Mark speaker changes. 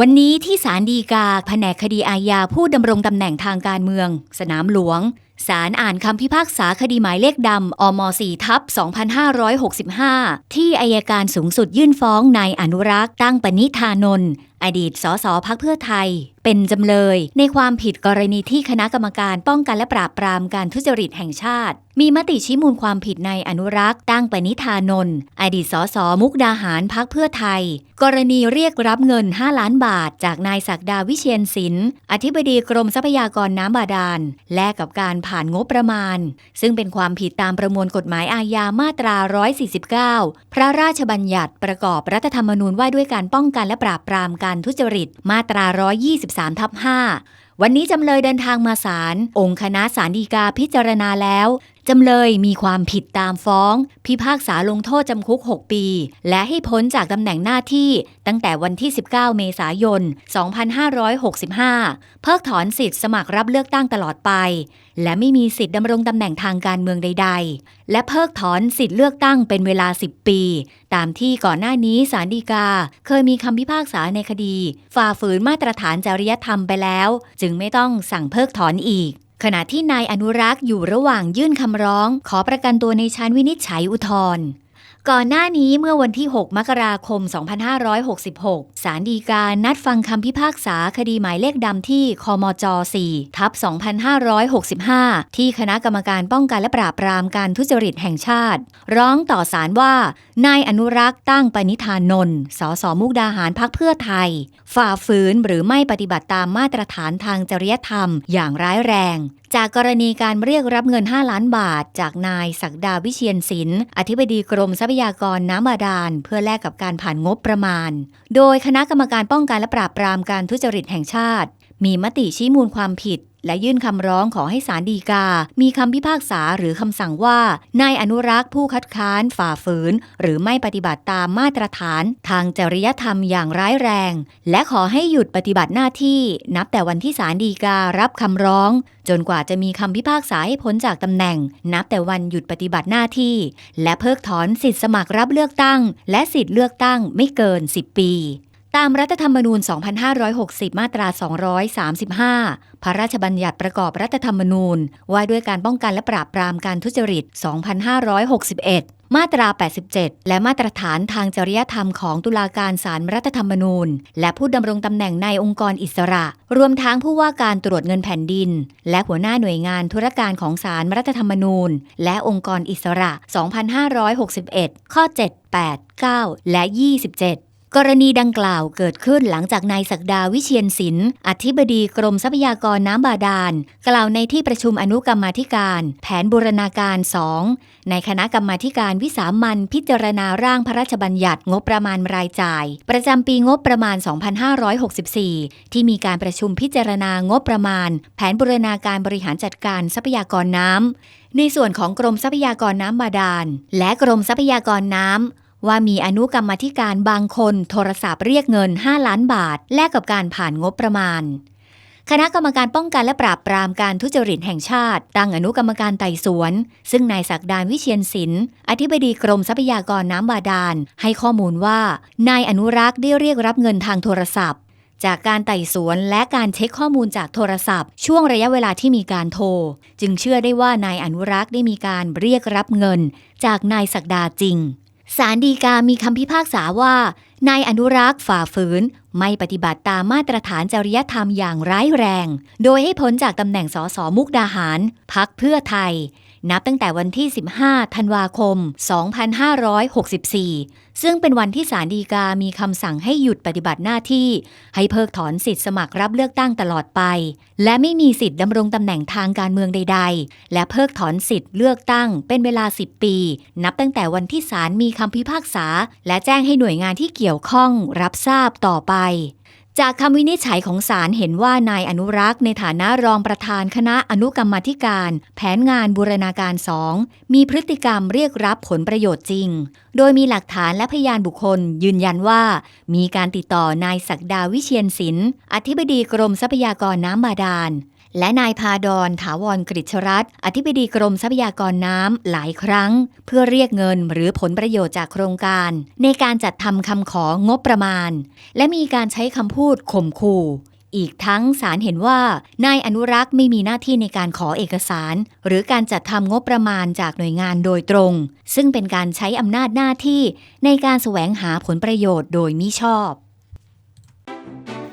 Speaker 1: วันนี้ที่ศาลฎีกาแผนกคดีอาญาผู้ดำรงตำแหน่งทางการเมือง สนามหลวงศาลอ่านคำพิพากษาคดีหมายเลขดำอม4ทับ2565 ที่อายการสูงสุดยื่นฟ้องนายอนุรักษ์ตั้งปณิธานนท์อดีตสสพักเพื่อไทย เป็นจำเลย ในความผิดกรณีที่คณะกรรมการป้องกันและปราบปรามการทุจริตแห่งชาติ มีมติชี้มูลความผิดในอนุรักษ์ตั้งปณิธานนท์อดีตสสมุกดาหารพักเพื่อไทย กรณีเรียกรับเงิน 5 ล้านบาท จากนายศักดาวิเชียนศิลป์อธิบดีกรมทรัพยากรน้ำบาดาล แลกกับการผ่านงบประมาณ ซึ่งเป็นความผิดตามประมวลกฎหมายอาญามาตรา 149 พระราชบัญญัติประกอบรัฐธรรมนูญว่าด้วยการป้องกันและปราบปรามการทุจริตมาตรา123ทับ5วันนี้จำเลยเดินทางมาศาลองค์คณะศาลฎีกาพิจารณาแล้ว จำเลยมีความผิดตามฟ้อง พิพากษาลงโทษจำคุก 6 ปี และให้พ้นจากตำแหน่งหน้าที่ตั้งแต่วันที่ 19 เมษายน 2565 เพิกถอนสิทธิ์สมัครรับเลือกตั้งตลอดไป และไม่มีสิทธิ์ดำรงตำแหน่งทางการเมืองใด ๆ และเพิกถอนสิทธิ์เลือกตั้งเป็นเวลา 10 ปี ตามที่ก่อนหน้านี้ศาลฎีกา เคยมีคำพิพากษาในคดี ฝ่าฝืนมาตรฐานจริยธรรมไปแล้ว จึงไม่ต้องสั่งเพิกถอนอีก ขณะที่นายอนุรักษ์อยู่ระหว่างยื่นคำร้อง ขอประกันตัวในชั้นวินิจฉัยอุทธรณ์ ก่อนหน้านี้เมื่อวันที่ 6 มกราคม 2566ศาลฎีกานัดฟังคำพิพากษาคดีหมายเลขดำที่คมจ 4 ทับ 2565 ที่คณะกรรมการป้องกันและปราบปรามการทุจริตแห่งชาติ ร้องต่อศาลว่า นายอนุรักษ์ตั้งปณิธานนท์สสมุกดาหารพักเพื่อไทย ฝ่าฝืนหรือไม่ปฏิบัติตามมาตรฐานทางจริยธรรม อย่างร้ายแรง จากกรณีการเรียกรับเงิน 5 ล้านบาท จากนายศักดาวิเชียนศิลป์อธิบดีกรมทรัพพยากรน้ำบาดาล เพื่อแลกกับการผ่านงบประมาณ โดยคณะกรรมการป้องกันและปราบปรามการทุจริตแห่งชาติ มีมติชี้มูลความผิด และยื่นคำร้องขอให้ศาลฎีกา มีคำพิพากษาหรือคำสั่งว่า นายอนุรักษ์ผู้คัดค้านฝ่าฝืน หรือไม่ปฏิบัติตามมาตรฐาน ทางจริยธรรมอย่างร้ายแรง และขอให้หยุดปฏิบัติหน้าที่ นับแต่วันที่ศาลฎีการับคำร้อง จนกว่าจะมีคำพิพากษาให้พ้นจากตำแหน่ง นับแต่วันหยุดปฏิบัติหน้าที่ และเพิกถอนสิทธิสมัครรับเลือกตั้ง และสิทธิเลือกตั้งไม่เกิน 10 ปี ตามรัฐธรรมนูญ 2560 มาตรา 235 พระราชบัญญัติประกอบรัฐธรรมนูญ ว่าด้วยการป้องกันและปราบปรามการทุจริต 2561 มาตรา 87 และมาตรฐานทางจริยธรรมของตุลาการศาลรัฐธรรมนูญ และผู้ดำรงตำแหน่งในองค์กรอิสระ รวมทั้งผู้ว่าการตรวจเงินแผ่นดิน และหัวหน้าหน่วยงานธุรการของศาลรัฐธรรมนูญ และองค์กรอิสระ 2561 ข้อ 7 8 9 และ 27 กรณีดังกล่าวเกิดขึ้นหลังจากนายศักดาวิเชียนศิลป์อธิบดีกรมทรัพยากรน้ำบาดาล กล่าวในที่ประชุมอนุกรรมาธิการ แผนบูรณาการ 2 ในคณะกรรมาการวิสามันพิจารณาร่างพระราชบัญญัติงบประมาณรายจ่าย ประจำปีงบประมาณ 2564 ที่มีการประชุมพิจารณางบประมาณ แผนบูรณาการบริหารจัดการทรัพยากรน้ำในส่วนของกรมทรัพยากรน้ำบาดาล และกรมทรัพยากรน้ำ ว่ามีอนุกรรมธิการบางคนโทรศัพท์เรียกเงิน 5 ล้านบาท แลกกับการผ่านงบประมาณ คณะกรรมการป้องกันและปราบปรามการทุจริตแห่งชาติ ตั้งอนุกรรมการไต่สวน ซึ่งนายศักดานวิเชียนศิลป์อธิบดีกรมทรัพยากรน้ำบาดาล ให้ข้อมูลว่านายอนุรักษ์ได้เรียกรับเงินทางโทรศัพท์ จากการไต่สวนและการเช็คข้อมูลจากโทรศัพท์ ช่วงระยะเวลาที่มีการโทร จึงเชื่อได้ว่านายอนุรักษ์ได้มีการเรียกรับเงิน จากนายศักดาจริง สารดีกามีคำพิพากษาว่านายอนุรักษ์ฝ่าฝืน ไม่ปฏิบัติตามมาตรฐานจริยธรรมอย่างร้ายแรง โดยให้พ้นจากตำแหน่งสสมุกดาหาร พักเพื่อไทย นับตั้งแต่วันที่ 15 ธันวาคม 2564 ซึ่งเป็นวันที่ศาลฎีกามีคำสั่งให้หยุดปฏิบัติหน้าที่ ให้เพิกถอนสิทธิสมัครรับเลือกตั้งตลอดไป และไม่มีสิทธิ์ดำรงตำแหน่งทางการเมืองใด ๆ และเพิกถอนสิทธิ์เลือกตั้ง เป็นเวลา 10 ปี นับตั้งแต่วันที่ศาลมีคำพิพากษา และแจ้งให้หน่วยงานที่เกี่ยวข้องรับทราบต่อไป จากคำวินิจฉัยของศาลเห็นว่านายอนุรักษ์ในฐานะรองประธานคณะอนุกรรมธิการ แผนงานบูรณาการสองมีพฤติกรรมเรียกรับผลประโยชน์จริง โดยมีหลักฐานและพยานบุคคล ยืนยันว่า มีการติดต่อนายศักดาวิเชียนศิลป์อธิบดีกรมทรัพยากรน้ำบาดาล และนายพาดอนถาวรกฤษรัตน์อธิบดีกรมทรัพยากรน้ำหลายครั้ง เพื่อเรียกเงินหรือผลประโยชน์จากโครงการ ในการจัดทำคำของงบประมาณ และมีการใช้คำพูดข่มขู่อีกทั้งศาลเห็นว่านายอนุรักษ์ไม่มีหน้าที่ในการขอเอกสาร หรือการจัดทำงบประมาณจากหน่วยงานโดยตรง ซึ่งเป็นการใช้อำนาจหน้าที่ในการแสวงหาผลประโยชน์โดยมิชอบ